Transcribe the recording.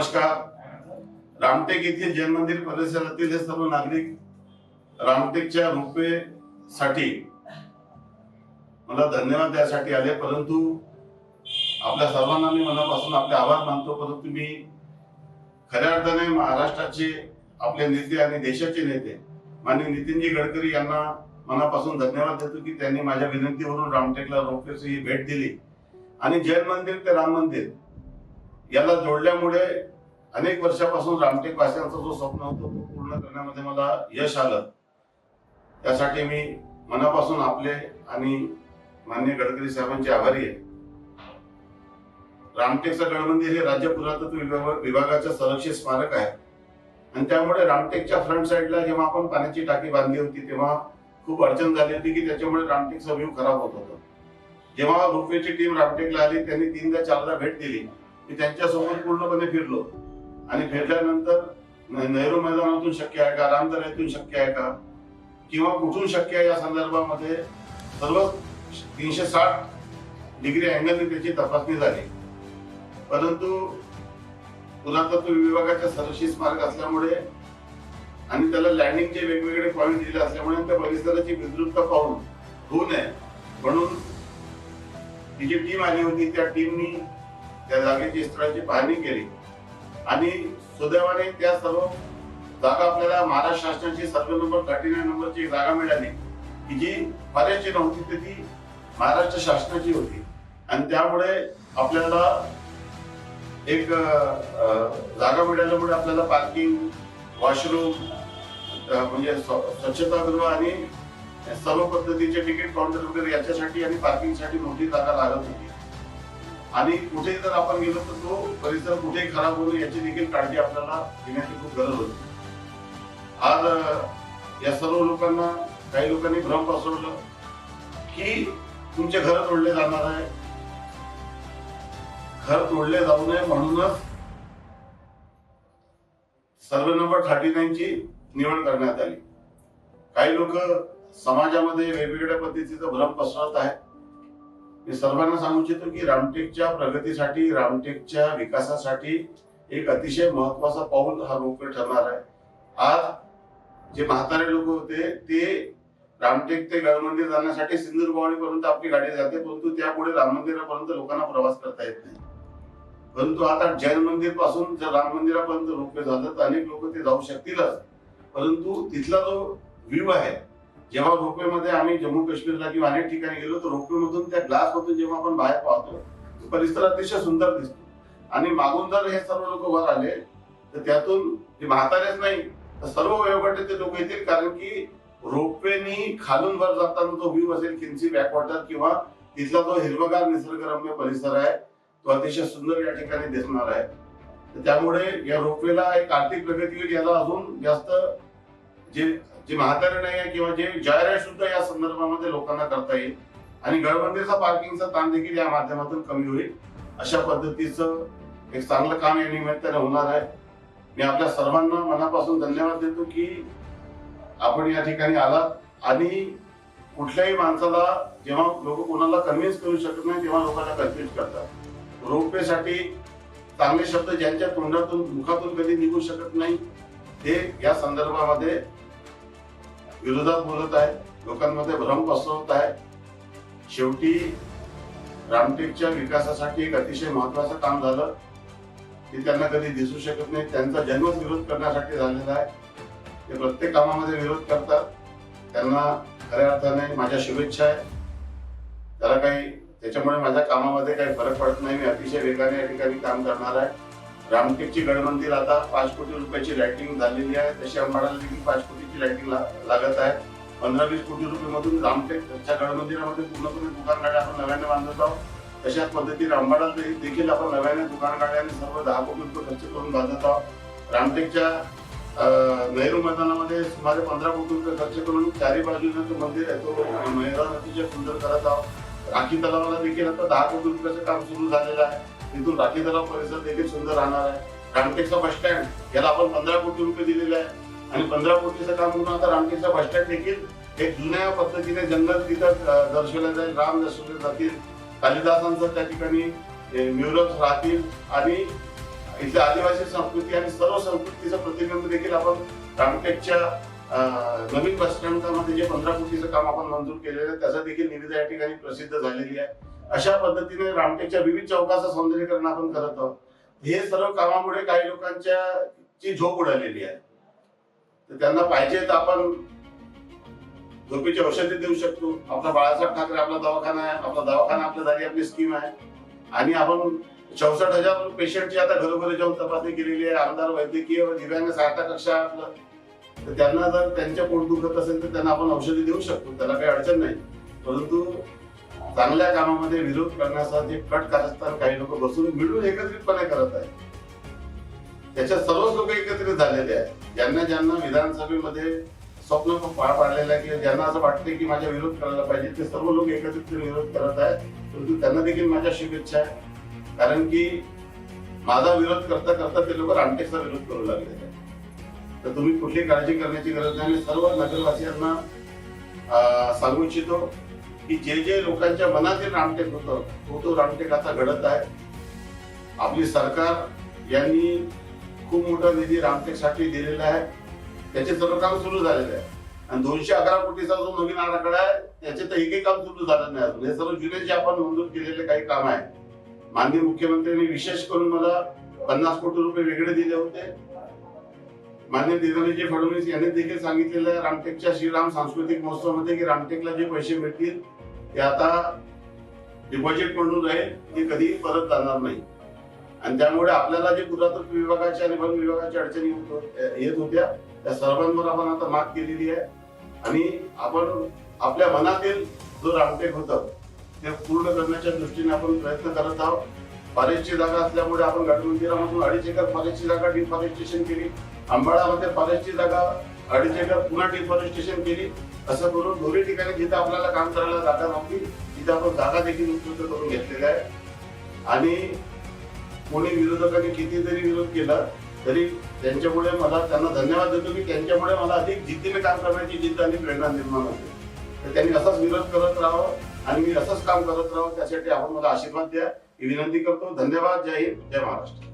नमस्कार. रामटेक येथील जैन मंदिर परिसरातील हे सर्व नागरिक रामटेकच्या रुपये साठी मला धन्यवाद द्यासाठी आले. परंतु आपल्या सर्वांना मी मनापासून आपले आभार मानतो. परंतु मी खऱ्या अर्थाने महाराष्ट्राचे आपले नेते आणि देशाचे नेते माननीय नितीनजी गडकरी यांना मनापासून धन्यवाद देतो की त्यांनी माझ्या विनंतीवरून रामटेकला रोपवेची ही भेट दिली. आणि जैन मंदिर ते राम मंदिर याला जोडल्यामुळे अनेक वर्षापासून रामटेक वासियांचा जो स्वप्न होतो तो पूर्ण करण्यामध्ये मला यश आलं. त्यासाठी मी मनापासून आपले आणि मान्य गडकरी साहेबांचे आभारी आहे. रामटेकचं गडमंदिर हे राज्य पुरातत्व विभाग- विभागाचं संरक्षित स्मारक आहे. आणि त्यामुळे रामटेकच्या फ्रंट साईडला जेव्हा आपण पाण्याची टाकी बांधली होती तेव्हा खूप अडचण झाली होती की त्याच्यामुळे रामटेकचा व्ह्यू खराब होत होता. जेव्हा रोपवेची टीम रामटेकला आली त्यांनी तीनदा चारदा भेट दिली. मी त्यांच्यासोबत पूर्णपणे फिरलो. आणि फिरल्यानंतर नेहरू मैदानातून शक्य आहे का? रामदऱ्यातून शक्य आहे का? किंवा कुठून शक्य आहे या संदर्भामध्ये सर्व तीनशे साठ डिग्री अँगलने त्याची तपासणी झाली. परंतु पुरातत्व विभागाच्या संरक्षित स्मारक असल्यामुळे आणि त्याला लँडिंगचे वेगवेगळे पॉईंट दिले असल्यामुळे त्या परिसराची विद्रुपता पाहून होऊ नये. म्हणून ती जी टीम आली होती. त्या टीमनी त्या जागेची स्थळाची पाहणी केली. आणि सुदैवाने त्या सर्व जागा आपल्याला महाराष्ट्र शासनाची सर्व नंबर थर्टी नाईन नंबरची जागा मिळाली की जी पर्यायची नव्हती तर ती महाराष्ट्र शासनाची होती. आणि त्यामुळे आपल्याला एक जागा मिळाल्यामुळे आपल्याला पार्किंग वॉशरूम म्हणजे स्वच्छतागृह आणि सर्व पद्धतीचे तिकीट काउंटर वगैरे याच्यासाठी आणि पार्किंगसाठी मोठी जागा लागत होती. आणि कुठेही जर आपण गेलो तर तो परिसर कुठेही खराब होऊ याची देखील काळजी आपल्याला घेण्याची खूप गरज होती. आज या सर्व लोकांना काही लोकांनी भ्रम पसरवलं की तुमचे घर तोडले जाणार आहे. घर तोडले जाऊ नये म्हणूनच सर्वे नंबर थर्टी नाईन ची निवड करण्यात आली. काही लोक समाजामध्ये वेगवेगळ्या पद्धतीचं भ्रम पसरवत आहेत. मी सर्वांना सांगू इच्छितो की रामटेकच्या प्रगतीसाठी रामटेकच्या विकासासाठी एक अतिशय महत्त्वाचा पाऊल हा रोपवे ठरणार आहे. आज जे म्हातारे लोक होते ते रामटेक ते गड मंदिर जाण्यासाठी सिंदूरबावडी पर्यंत आपली गाडी जाते परंतु त्यापुढे राम मंदिरापर्यंत लोकांना प्रवास करता येत नाही. परंतु आता जैन मंदिरपासून जर राम मंदिरापर्यंत रोपवे झालं तर अनेक लोक ते जाऊ शकतीलच. परंतु तिथला जो व्ह्यू आहे जेव्हा रोपवे मध्ये आम्ही जम्मू काश्मीरला किंवा अनेक ठिकाणी गेलो तर रोपवे मधून त्या ग्लास मधून जेव्हा आपण बाहेर पाहतो परिसर अतिशय सुंदर दिसतो. आणि मागून जर हे सर्व लोक वर आले तर त्यातून जे म्हातारेच नाही तर सर्व वयोगटाचे लोक येतील कारण की रोपवेनी खालून वर जाताना तो व्ह्यू असेल किंची बॅकवॉटर किंवा तिथला जो हिरवगार निसर्गरम्य परिसर आहे तो अतिशय सुंदर या ठिकाणी दिसणार आहे. तर त्यामुळे या रोपवेला एक आर्थिक प्रगती होईल याला अजून जास्त जे जे म्हातारी नाही आहे किंवा जे जाहिरात सुद्धा या संदर्भामध्ये लोकांना करता येईल. आणि गडबंदीचा पार्किंगचा ताण देखील या माध्यमातून कमी होईल. अशा पद्धतीचं एक चांगलं काम या निमित्ताने होणार आहे. मी आपल्या सर्वांना मनापासून धन्यवाद देतो की आपण या ठिकाणी आलात. आणि कुठल्याही माणसाला जेव्हा लोक कोणाला कन्व्हिन्स करू शकत नाही तेव्हा लोकांना कन्फ्युज करतात. रोपवेसाठी चांगले शब्द ज्यांच्या तोंडातून मुखातून कधी निघू शकत नाही ते या संदर्भामध्ये विरोधात बोलत आहे लोकांमध्ये भ्रम पसरवत आहे शेवटी रामटेकच्या विकासासाठी एक अतिशय महत्वाचं काम झालं. ते त्यांना कधी दिसू शकत नाही. त्यांचा जन्मच विरोध करण्यासाठी झालेला आहे. ते प्रत्येक कामामध्ये विरोध करतात. त्यांना खऱ्या अर्थाने माझ्या शुभेच्छा आहे. त्याला काही त्याच्यामुळे माझ्या कामामध्ये काही फरक पडत नाही. मी अतिशय वेगाने या ठिकाणी काम करणार आहे. रामटेकची गडमंदिर आता पाच कोटी रुपयाची लायटिंग झालेली आहे. तशी अंबाडाला देखील पाच कोटीची लायटिंग लागत आहे. पंधरा वीस कोटी रुपये मधून रामटेकच्या गडमंदिरामध्ये पूर्णपणे दुकान गाड्या आपण नव्याने बांधत आहोत. तशाच पद्धतीने अंबाडाला देखील आपण नव्याने दुकान गाड्या आणि सर्व दहा कोटी रुपये खर्च करून बांधत आहोत. रामटेकच्या नेहरू मैदानामध्ये सुमारे पंधरा कोटी रुपये खर्च करून चारी बाजूने तो मंदिर आहे. तो मैदान अतिशय सुंदर करत आहोत. राखी तलावाला देखील आता दहा कोटी रुपयाचं काम सुरू झालेलं आहे. तिथून राखी तलाव परिसर देखील सुंदर राहणार आहे. रामटेकचा बस स्टँड याला आपण पंधरा कोटी रुपये दिलेले आहे. आणि पंधरा कोटीचं काम करून आता रामटेकचा बस स्टँड देखील एक जुन्या पद्धतीने जंगल तिथं दर्शवले दर्शवलं जाईल. राम दर्शवले जातील. कालिदासांचं त्या ठिकाणी म्युरल्स राहतील. आणि इथल्या आदिवासी संस्कृती आणि सर्व संस्कृतीचं प्रतिबिंब देखील आपण रामटेकच्या नवीन बस स्टँडमध्ये जे पंधरा कोटीचं काम आपण मंजूर केलेलं आहे त्याचा देखील निविदा या ठिकाणी प्रसिद्ध झालेली आहे. अशा पद्धतीने रामटेकच्या विविध चौकाचं सौंदर्यीकरण आपण करत आहोत. हे सर्व कामामुळे काही लोकांच्या ची झोप उडालेली आहे. तर त्यांना पाहिजे तर आपण झोपेची औषधे देऊ शकतो. आपला बाळासाहेब ठाकरे आपला दवाखाना आहे आपला दवाखाना आपल्या दारी आपली स्कीम आहे. आणि आपण चौसष्ट हजार पेशंटची आता घरोघरी जाऊन तपासणी केलेली आहे. आमदार वैद्यकीय व दिव्यांग सहायता कक्षा आपलं. तर त्यांना जर त्यांच्या पोट दुखत असेल तर त्यांना आपण औषधी देऊ शकतो. त्याला काही अडचण नाही. परंतु चांगल्या कामामध्ये विरोध करण्याचा जे कट कारस्थान काही लोक बसून मिळून एकत्रितपणे करत आहे त्याच्यात सर्वच लोक एकत्रित झालेले आहेत. ज्यांना ज्यांना विधानसभेमध्ये स्वप्न पार पाडलेलं आहे किंवा ज्यांना असं वाटते की माझ्या विरोध करायला पाहिजे ते सर्व लोक एकत्रित विरोध करत आहेत. परंतु त्यांना देखील माझ्या शुभेच्छा आहे. कारण की माझा विरोध करता करता ते लोक रामटेकचा विरोध करू लागले आहेत. तर तुम्ही कुठली काळजी करण्याची गरज नाही. आणि सर्व नगरवासियांना सांगू इच्छितो. की जे जे लोकांच्या मनातील रामटेक होतं तो तो रामटेक आता घडत आहे. आपली सरकार यांनी खूप मोठा निधी रामटेकसाठी दिलेला आहे. त्याचे सर्व काम सुरू झालेले आहे. आणि दोनशे अकरा कोटीचा जो नवीन आराखडा आहे त्याचे तर एकही काम सुरू झालं नाही अजून. हे सर्व जुलैचे आपण मंजूर केलेले काही काम आहे. माननीय मुख्यमंत्र्यांनी विशेष करून मला पन्नास कोटी रुपये वेगळे दिले होते. मान्य देवेंद्रजी फडणवीस यांनी देखील सांगितलेलं आहे रामटेकच्या श्रीराम सांस्कृतिक महोत्सवामध्ये की रामटेकला जे पैसे मिळतील ते आता डिपॉझिट म्हणून राहील ते कधी परत जाणार नाही. आणि त्यामुळे आपल्याला जे पुरातत्व विभागाच्या आणि वन विभागाच्या अडचणी येत येत होत्या त्या सर्वांवर आपण आता मात केलेली आहे. आणि आपण आपल्या मनातील जो रामटेक होतं ते पूर्ण करण्याच्या दृष्टीने आपण प्रयत्न करत आहोत. फॉरेस्टची जागा असल्यामुळे आपण गड अडीच एकर फॉरेस्टची जागा डिफॉरेस्टेशन केली. अंबाळामध्ये फॉरेस्टची जागा अडीच एकर पुन्हा डिफॉरेस्टेशन केली. असं करून दोन्ही ठिकाणी जिथं आपल्याला काम करायला जागा नव्हती तिथं आपण जागा देखील उपलब्ध करून घेतलेल्या आहे. आणि कोणी विरोधकांनी किती जरी विरोध केला तरी त्यांच्यामुळे मला त्यांना धन्यवाद देतो की त्यांच्यामुळे मला अधिक जिद्दीने काम करण्याची जिद्द आणि प्रेरणा निर्माण होते. तर त्यांनी असाच विरोध करत राहावं आणि मी असंच काम करत राहावं त्यासाठी आपण मला आशीर्वाद द्या. ही विनंती करतो. धन्यवाद. जय हिंद. जय महाराष्ट्र.